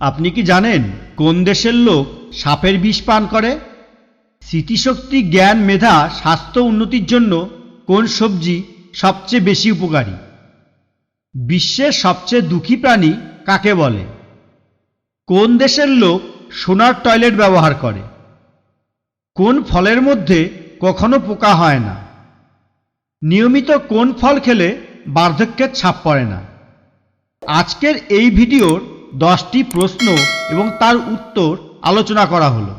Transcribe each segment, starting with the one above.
আপনি কি জানেন কোন দেশের লোক সাপের বিষ পান করে? স্মৃতিশক্তি, জ্ঞান, মেধা, স্বাস্থ্য উন্নতির জন্য কোন সবজি সবচেয়ে বেশি উপকারী? বিশ্বের সবচেয়ে দুঃখী প্রাণী কাকে বলে? কোন দেশের লোক সোনার টয়লেট ব্যবহার করে? কোন ফলের মধ্যে কখনো পোকা হয় না? নিয়মিত কোন ফল খেলে বার্ধক্যের ছাপ পড়ে না? আজকের এই ভিডিওর দশটি প্রশ্ন এবং তার উত্তর আলোচনা করা হলো।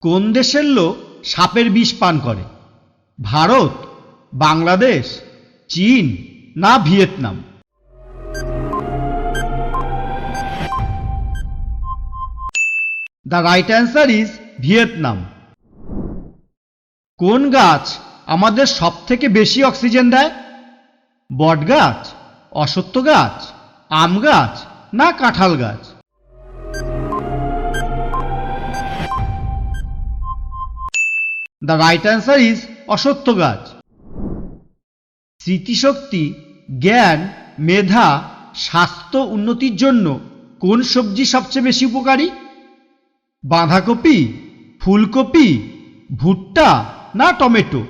কোন দেশের লোক সাপের বিষ পান করে? ভারত, বাংলাদেশ, চীন না Vietnam? The right answer is Vietnam. কোন গাছ আমাদের সব থেকে বেশি অক্সিজেন দেয়? বট গাছ অসত্য গাছ আম গাছ না কাঁঠাল গাছ? দ্য রাইট অ্যান্সার ইজ অসত্য গাছ। স্মৃতিশক্তি, জ্ঞান, মেধা, স্বাস্থ্য উন্নতির জন্য কোন সবজি সবচেয়ে বেশি উপকারী? বাঁধাকপি, ফুলকপি, ভুট্টা না tomato?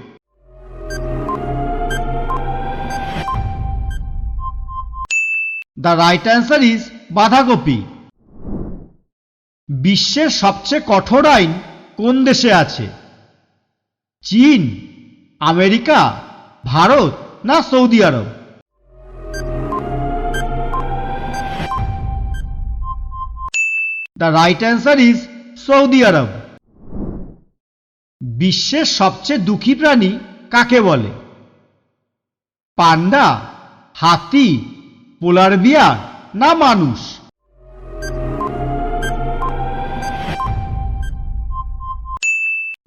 The right answer is বাঁধাকপি। বিশ্বের সবচেয়ে কঠোর আইন কোন দেশে আছে? চীন, আমেরিকা, ভারত না Saudi Arab? The right answer is Saudi Arab. বিশ্বের সবচেয়ে দুঃখী প্রাণী কাকে বলে? পান্ডা, হাতি পোলার বিয়ার না মানুষ?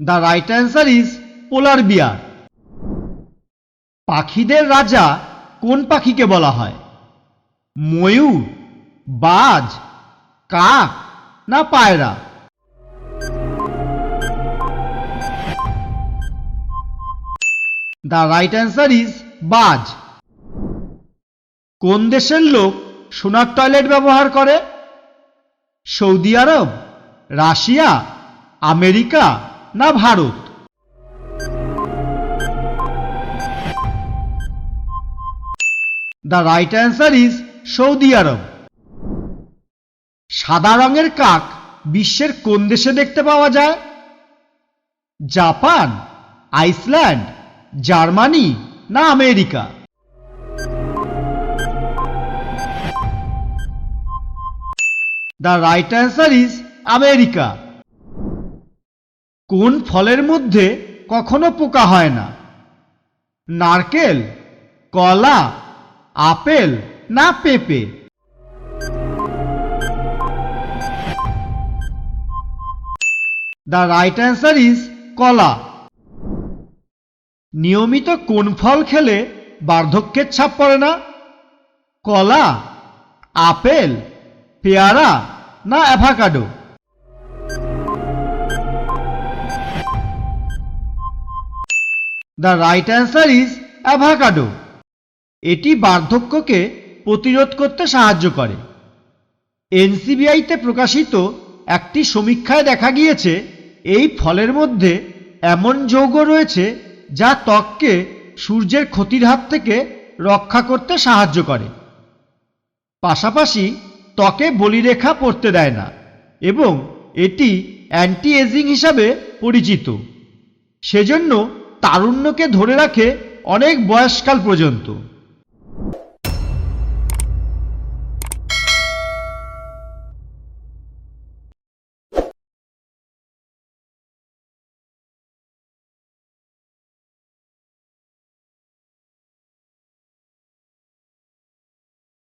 The right answer is polar bear পাখিদের রাজা কোন পাখিকে বলা হয়? ময়ূর, বাজ, কাক না পায়রা? দ্য রাইট অ্যান্সার ইজ বাজ। কোন দেশের লোক সোনার টয়লেট ব্যবহার করে? সৌদি আরব, রাশিয়া, আমেরিকা না Bharat? The right answer is Saudi Arab. সাদা রঙের কাক বিশ্বের কোন দেশে দেখতে পাওয়া যায়? জাপান, আইসল্যান্ড, জার্মানি না America? The right answer is America কোন ফলের মধ্যে কখনো পোকা হয় না? নারকেল, কলা, আপেল না পেঁপে? দ্য রাইট অ্যান্সার ইজ কলা। নিয়মিত কোন ফল খেলে বার্ধক্যের ছাপ পড়ে না? কলা, আপেল, পেয়ারা না avocado. The right answer is avocado এটি বার্ধক্যকে প্রতিরোধ করতে সাহায্য করে। এনসিবিআইতে প্রকাশিত একটি সমীক্ষায় দেখা গিয়েছে, এই ফলের মধ্যে এমন যৌগ রয়েছে যা ত্বককে সূর্যের ক্ষতির হাত থেকে রক্ষা করতে সাহায্য করে। পাশাপাশি ত্বকে বলিরেখা পড়তে দেয় না এবং এটি অ্যান্টি এজিং হিসাবে পরিচিত। সেজন্য তারুণ্যকে ধরে রাখে অনেক বয়সকাল পর্যন্ত।